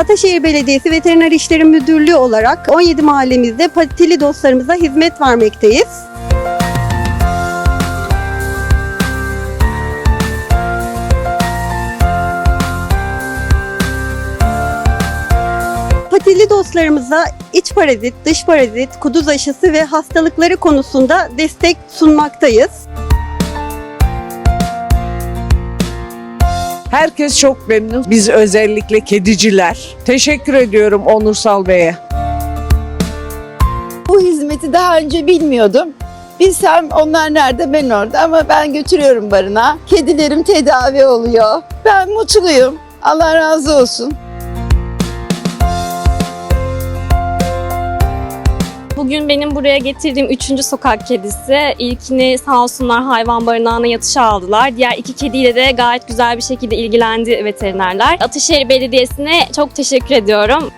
Ataşehir Belediyesi Veteriner İşleri Müdürlüğü olarak 17 mahallemizde patili dostlarımıza hizmet vermekteyiz. Patili dostlarımıza iç parazit, dış parazit, kuduz aşısı ve hastalıkları konusunda destek sunmaktayız. Herkes çok memnun. Biz özellikle kediciler. Teşekkür ediyorum Onursal Bey'e. Bu hizmeti daha önce bilmiyordum. Bilsem onlar nerede ben orada ama ben götürüyorum barına. Kedilerim tedavi oluyor. Ben mutluyum. Allah razı olsun. Bugün benim buraya getirdiğim üçüncü sokak kedisi. İlkini sağ olsunlar hayvan barınağına yatışa aldılar. Diğer iki kediyle de gayet güzel bir şekilde ilgilendi veterinerler. Ataşehir Belediyesi'ne çok teşekkür ediyorum.